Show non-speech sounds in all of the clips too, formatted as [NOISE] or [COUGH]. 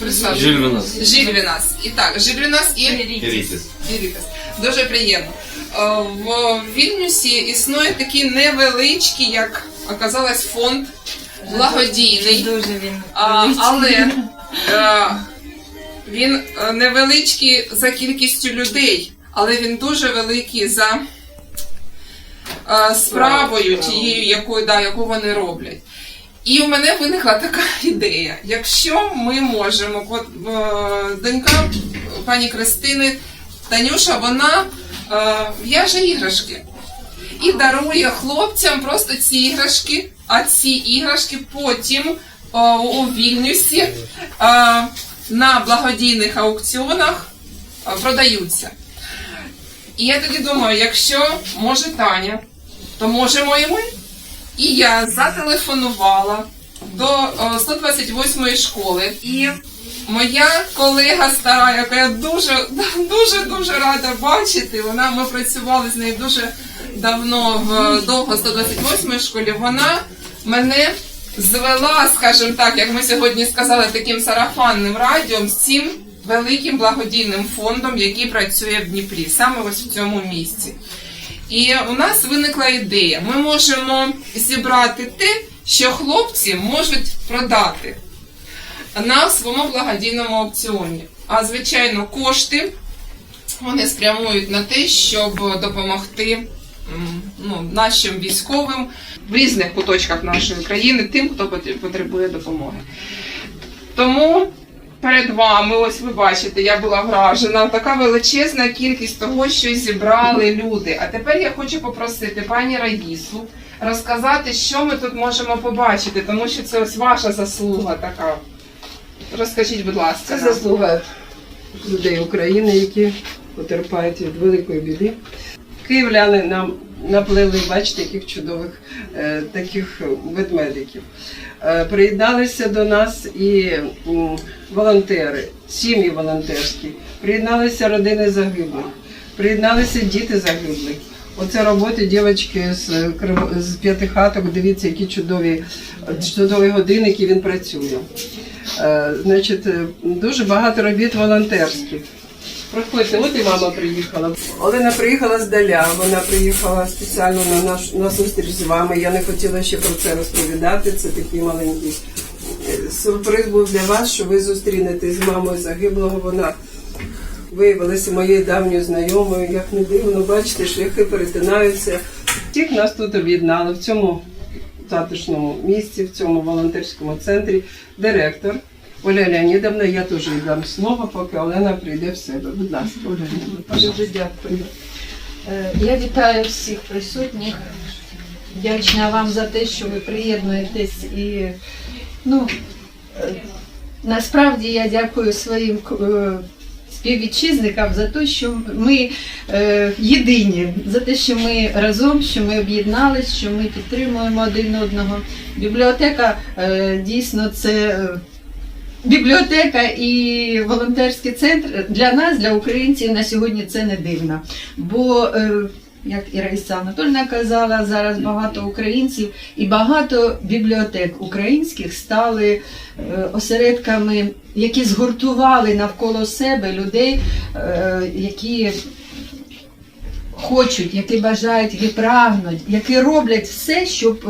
Представте. Жиль Венас. Жиль Вінас. І так, Жиль Вінас і. Іритас. Дуже приємно. Е, В Вільнюсі існує такий невеличкий, як оказалось, фонд благодійний. Дуже він. Але е, він е, невеличкий за кількістю людей, але він дуже великий за справою тією, якою, да, яку вони роблять. І у мене виникла така ідея. Якщо ми можемо, от е, донька пані Кристини Танюша, вона е, в'яже іграшки і дарує хлопцям просто ці іграшки, а ці іграшки потім о, у Вільнюсі е, на благодійних аукціонах е, продаються. І я тоді думаю, якщо може Таня, то можемо і ми. І я зателефонувала до о, 128 школи. І моя колега стара, яка я дуже [LAUGHS] дуже дуже рада бачити. Вона ми працювали з нею дуже давно в довго 128 школі. Вона мене звела, скажімо так, як ми сьогодні сказали, таким сарафанним радіом з цим великим благодійним фондом, який працює в Дніпрі, саме ось в цьому місці. І у нас виникла ідея. Ми можемо зібрати те, що хлопці можуть продати на своєму благодійному аукціоні. А звичайно, кошти вони спрямують на те, щоб допомогти ну, нашим військовим в різних куточках нашої країни, тим, хто потр- потребує допомоги. Тому перед вами, ось ви бачите, я була вражена. Така величезна кількість того, що зібрали люди. А тепер я хочу попросити пані Раїсу розказати, що ми тут можемо побачити, тому що це ось ваша заслуга така. Розкажіть, будь ласка. Це заслуга людей України, які потерпають від великої біди. Київляни нам наплели, бачите, яких чудових е, таких ведмедиків. Е, приєдналися до нас і м, волонтери, сім'ї волонтерські, приєдналися родини загиблих, приєдналися діти загиблих. Оце роботи дівчатки з, з п'яти хаток. Дивіться, які чудові, чудові годинники він працює. Е, Значить, е, дуже багато робіт волонтерських. Проходьте, от і мама приїхала. Олена приїхала здаля, вона приїхала спеціально на наш на зустріч з вами. Я не хотіла ще про це розповідати. Це такий маленький е, сюрприз був для вас, що ви зустрінетесь з мамою загиблого. Вона виявилася моєю давньою знайомою. Як не дивно, бачите, шляхи перетинаються. Всіх нас тут об'єднали в цьому затишному місці, в цьому волонтерському центрі. Директор Оля Леонідовна, я теж дам слово, поки Олена прийде в себе. Будь ласка, Оля Леонідовна. Дуже дякую. Е, Я вітаю всіх присутніх. Вдячна вам за те, що ви приєднуєтесь і ну, е, насправді я дякую своїм е, співвітчизникам за те, що ми єдині, за те, що ми разом, що ми об'єднались, що ми підтримуємо один одного. Бібліотека дійсно це. Бібліотека і волонтерський центр для нас, для українців, на сьогодні це не дивно. Бо, е, як і Раїса Анатольевна казала, зараз багато українців і багато бібліотек українських стали е, осередками, які згуртували навколо себе людей, е, які хочуть, які бажають, які прагнуть, які роблять все, щоб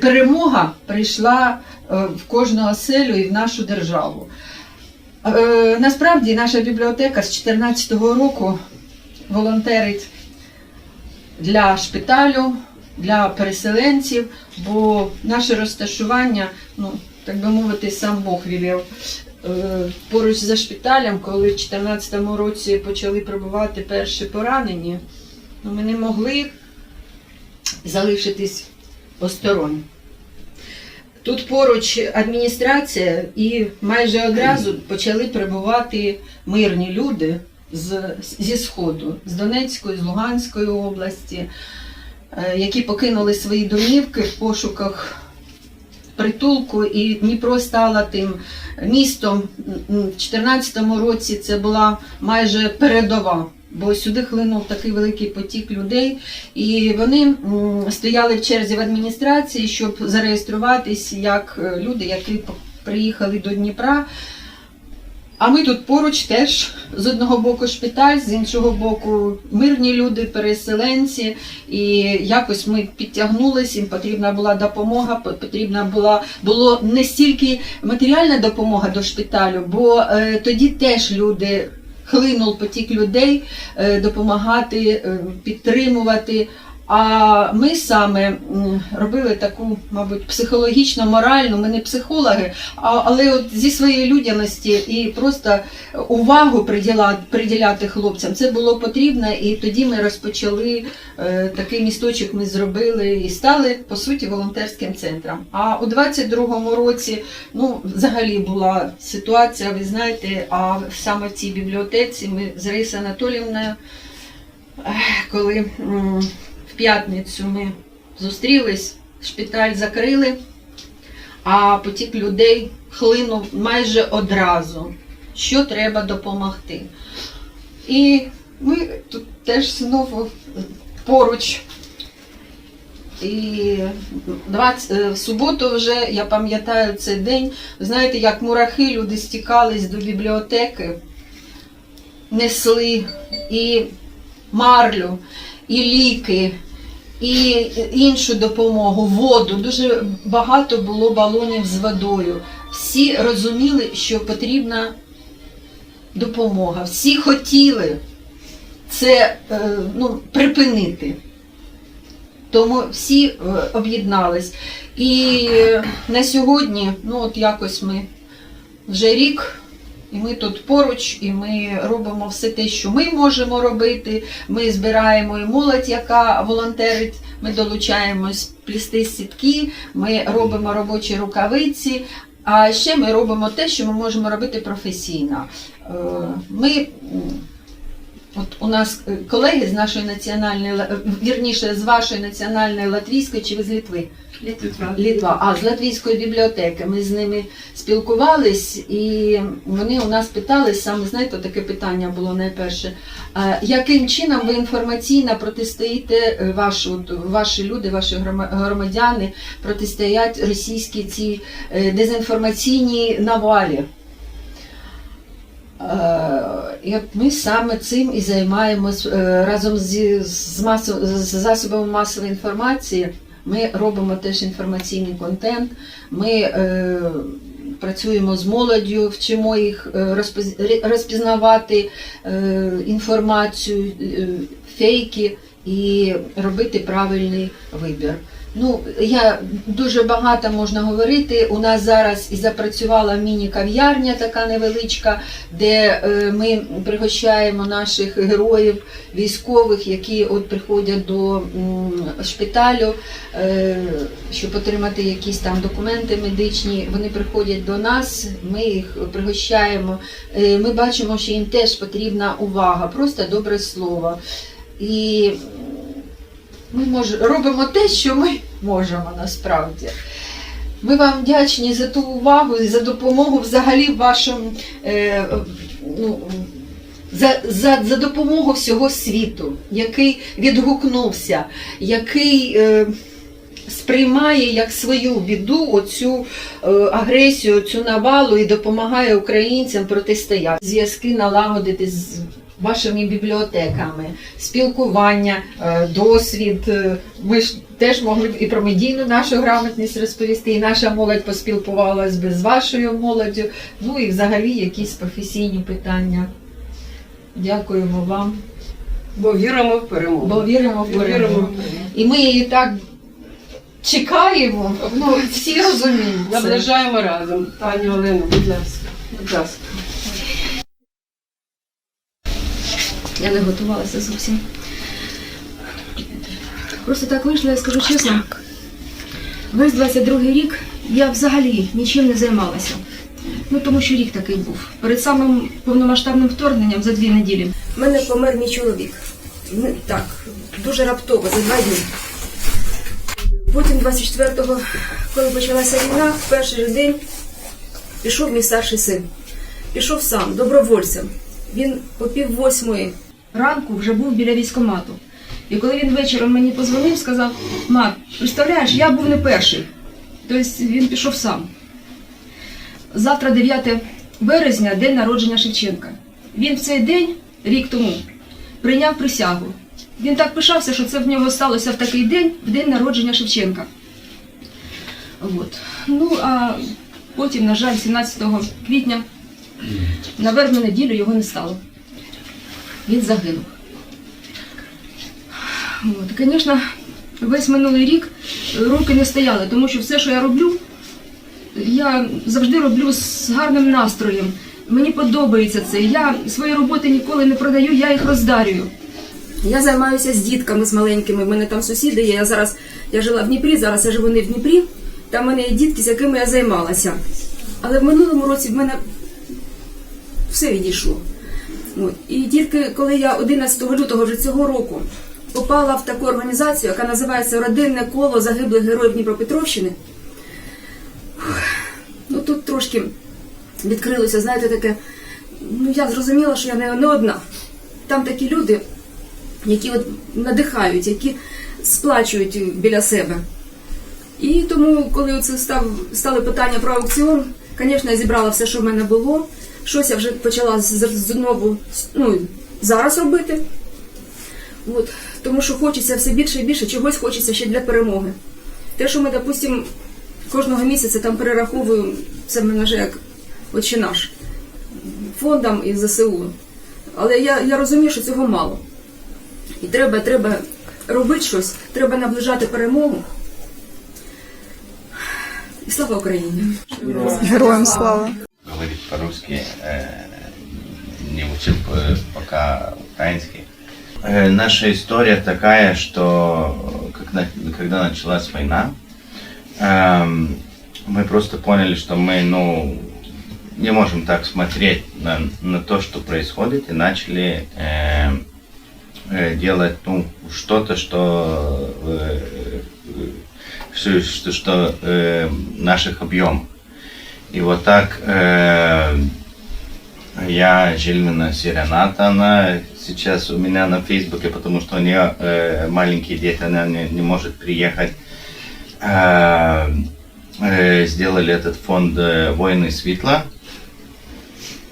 перемога прийшла в кожну оселю і в нашу державу. Е, Насправді наша бібліотека з 2014 року волонтерить для шпиталю, для переселенців, бо наше розташування, ну, так би мовити, сам Бог вілів. Е, Поруч за шпиталем, коли в 2014 році почали прибувати перші поранені, ну, ми не могли залишитись осторонь. Тут поруч адміністрація, і майже одразу почали прибувати мирні люди з, зі Сходу, з Донецької, з Луганської області, е, які покинули свої домівки в пошуках притулку, і Дніпро стала тим містом. В 2014 році це була майже передова. Бо сюди хлинув такий великий потік людей, і вони стояли в черзі в адміністрації, щоб зареєструватись як е, люди, які приїхали до Дніпра. А ми тут поруч теж з одного боку шпиталь, з іншого боку мирні люди, переселенці. І якось ми підтягнулися, їм потрібна була допомога, потрібна була було не стільки матеріальна допомога до шпиталю, бо е, тоді теж люди. Хлинув потік людей е, допомагати, е, підтримувати. А ми саме робили таку, мабуть, психологічно, моральну, ми не психологи, але от зі своєї людяності і просто увагу приділяти, хлопцям це було потрібно, і тоді ми розпочали е, такий місточок. Ми зробили і стали по суті волонтерським центром. А у 22-му році, ну, взагалі була ситуація, ви знаєте, а саме в цій бібліотеці ми з Раїсою Анатоліївною, коли м, в п'ятницю ми зустрілись, шпиталь закрили, а потік людей хлинув майже одразу, що треба допомогти. І ми тут теж знову поруч. І 20, е, в суботу вже, я пам'ятаю цей день, знаєте, як мурахи люди стікались до бібліотеки, несли і марлю, і ліки, і іншу допомогу, воду. Дуже багато було балонів з водою. Всі розуміли, що потрібна допомога. Всі хотіли це е, ну, припинити. Тому всі е, об'єднались. І на сьогодні, ну от якось ми вже рік, і ми тут поруч, і ми робимо все те, що ми можемо робити. Ми збираємо і молодь, яка волонтерить. Ми долучаємось плісти сітки, ми робимо робочі рукавиці. А ще ми робимо те, що ми можемо робити професійно. Е, Ми От у нас е, колеги з нашої національної, е, вірніше, з вашої національної латвійської чи ви з Литви? Літва, а з латвійської бібліотеки. Ми з ними спілкувались, і вони у нас питали саме, знаєте, таке питання було найперше. Яким чином ви інформаційно протистоїте е, ваші, ваші люди, ваші громадяни протистоять російській цій е, дезінформаційній навалі? От ми саме цим і займаємось е, разом зі, з, масо, з засобами масової інформації. Ми робимо теж інформаційний контент. Ми е, працюємо з молоддю, вчимо їх е, розпізнавати е, інформацію, фейки і робити правильний вибір. Ну, я дуже багато можна говорити. У нас зараз і запрацювала міні-кав'ярня, така невеличка, де е, ми пригощаємо наших героїв, військових, які от приходять до шпиталю, е, щоб отримати якісь там документи медичні. Вони приходять до нас, ми їх пригощаємо. Е, Ми бачимо, що їм теж потрібна увага, просто добре слово. І ми мож, робимо те, що ми можемо насправді. Ми вам вдячні за ту увагу і за допомогу взагалі вашим е, ну, за, за, за допомогу всього світу, який відгукнувся, який е, сприймає як свою біду оцю е, агресію, цю навалу і допомагає українцям протистояти. Зв'язки налагодити з вашими бібліотеками, спілкування, е, досвід. Е, Ми ж теж могли б і про медійну нашу грамотність розповісти, і наша молодь поспілкувалась би з вашою молоддю, ну і взагалі якісь професійні питання. Дякуємо вам, Бо віримо в перемогу. бо віримо в перемогу. перемогу. І ми її так чекаємо. Ну, всі розуміють. Наближаємо разом. Пані Олено, будь ласка. Будь ласка. Я не готувалася зовсім. Просто так вийшло, я скажу чесно. Весь 22-й рік я взагалі нічим не займалася. Ну тому що рік такий був. Перед самим повномасштабним вторгненням за дві неділі. У мене помер мій чоловік. Ну, Так, дуже раптово, за два дні. Потім 24-го, коли почалася війна, в перший же день пішов мій старший син. Пішов сам, добровольцем. Він о пів восьмої ранку вже був біля військомату. І коли він вечором мені позвонив, сказав: Мат, представляєш, я був не перший. Тобто він пішов сам. завтра 9 березня, день народження Шевченка. Він в цей день, рік тому, прийняв присягу. Він так пишався, що це в нього сталося в такий день, в день народження Шевченка. От. Ну, а потім, на жаль, 17 квітня на вербну неділю його не стало. Він загинув. От. Звісно, весь минулий рік руки не стояли, тому що все, що я роблю, я завжди роблю з гарним настроєм. Мені подобається це. Я свої роботи ніколи не продаю, я їх роздарюю. Я займаюся з дітками з маленькими. У мене там сусіди є. Я зараз я жила в Дніпрі, зараз я живу не в Дніпрі. Там в мене є дітки, з якими я займалася. Але в минулому році в мене все відійшло. От. І тільки коли я 11 лютого вже цього року попала в таку організацію, яка називається Родинне коло загиблих героїв Дніпропетровщини. Ну тут трошки відкрилося, знаєте, таке. Ну я зрозуміла, що я не одна. Там такі люди, які от надихають, які сплачують біля себе. І тому, коли це став, стали питання про аукціон, звісно, я зібрала все, що в мене було. Щось я вже почала знову ну, зараз робити. От, тому що хочеться все більше і більше, чогось хочеться ще для перемоги. Те, що ми, допустимо, кожного місяця там перераховуємо, це мене вже як отче наш, фондам і ЗСУ. Але я, я розумію, що цього мало. І треба, треба робити щось, треба наближати перемогу. І слава Україні! Героям слава. По-русски, э, не учил пока украинский. Э, Наша история такая, что когда началась война, эм, мы просто поняли, что мы, ну, не можем так смотреть на, на то, что происходит, и начали э, делать, ну, что-то, что, э, что, что, наших объемов. И вот так э, я Жильмина Сирената, она сейчас у меня на Фейсбуке, потому что у нее э, маленькие дети, она не, не может приехать. Э, э, сделали этот фонд э, «Воины Светла»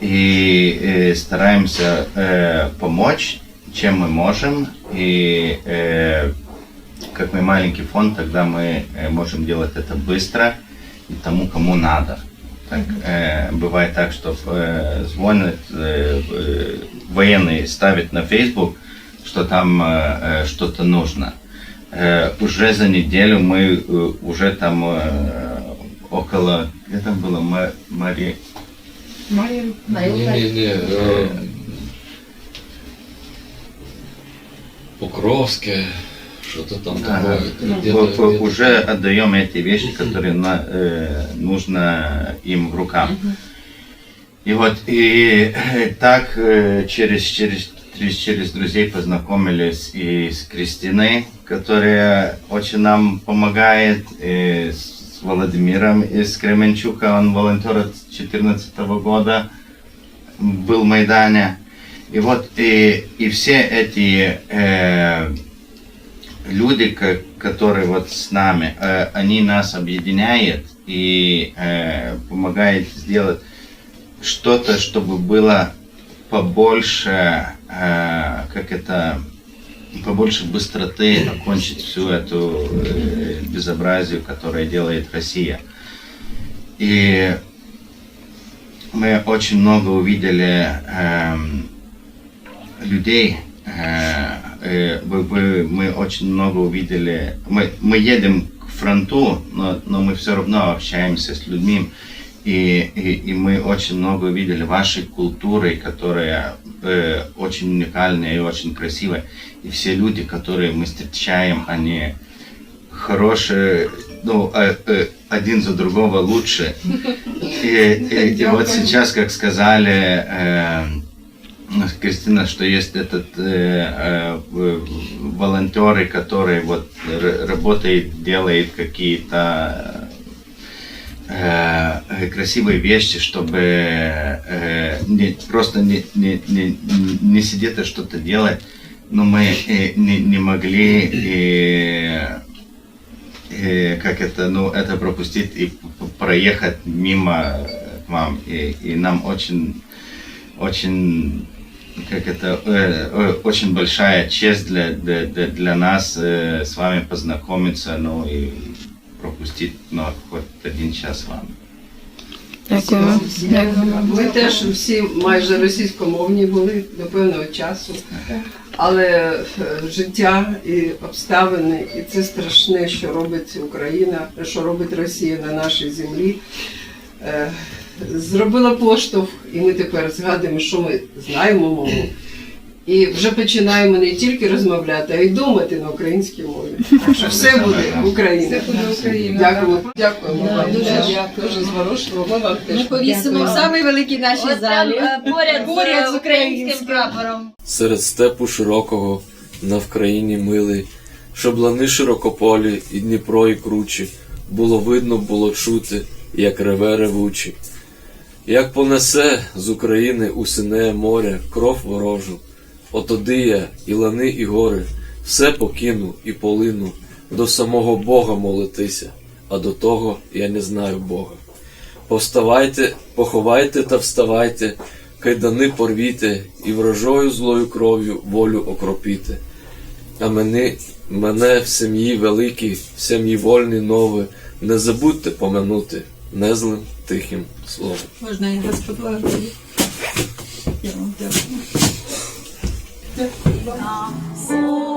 и э, стараемся э, помочь, чем мы можем. И э, как мы маленький фонд, тогда мы э, можем делать это быстро и тому, кому надо. Так, э, бывает так, что э, звонят э, э, военные, ставят на Facebook, что там э, э, что-то нужно. Э, уже за неделю мы э, уже там э, около, где там было, Ма- Мари, Ні-ні-ні. е, Покровське, що-то там Ага. таке. Ну, Где-то- в- в- где-то. уже отдаем эти вещи, которые на- э, нужно им в рукам. И вот и э, так э, через, через, через, через друзей познакомились и с Кристиной, которая очень нам помогает, и с Владимиром из Кременчука, он волонтер от 2014 года был в Майдане. И вот и, и все эти э, люди, ко- которые вот с нами, э, они нас объединяют и э, помогают сделать что-то, чтобы было побольше, э, как это, побольше быстроты окончить всю эту безобразие, которое делает Россия. И мы очень много увидели эм, людей, мы очень много увидели, мы, мы едем к фронту, но, но мы все равно общаемся с людьми, и, и, и мы очень много увидели вашей культуры, которая э, очень уникальная и очень красивая. И все люди, которые мы встречаем, они хорошие, ну, э, э, один за другого лучше. И, и- и вот сейчас, как сказали э, Кристина, что есть этот э, э, волонтеры, которые вот работает, делает какие-то э, красивые вещи, чтобы э, не, просто не, не, не, не сидеть и что-то делать, но мы э, не, не могли э, э, как это, ну, это пропустить и проехать мимо вам. И, и нам очень, очень, как это, э, э, очень большая честь для, для, для, для нас э, с вами познакомиться, ну и пропустить ну, хоть один час с вами. Дякую. Ми теж всі майже російськомовні були до певного часу. Але е, життя і обставини, і це страшне, що робить Україна, що робить Росія на нашій землі. е, Зробила поштовх, і ми тепер згадуємо, що ми знаємо мову. І вже починаємо не тільки розмовляти, а й думати на українській мові. Так що все буде Україна. Дякуємо. Дякуємо вам. дуже Дуже, дякую. дуже зворушливо. Ми вам теж. Ми повісимо в самій великій нашій залі. Поряд з українським прапором. серед степу широкого, на Вкраїні милий, щоб лани широкополі і Дніпро і кручі, було видно, було чути, як реве ревучі. Як понесе з України у синеє море кров ворожу, отоди і лани, і гори, все покину і полину, до самого Бога молитися, а до того я не знаю Бога. Повставайте, поховайте та вставайте, кайдани порвіте і врожою злою кров'ю волю окропіте. А мене, мене в сім'ї великій, в сім'ї вольній нове, не забудьте помянути незлим тихим словом. Можна я вас поблагодарю? Я вам дякую. Слово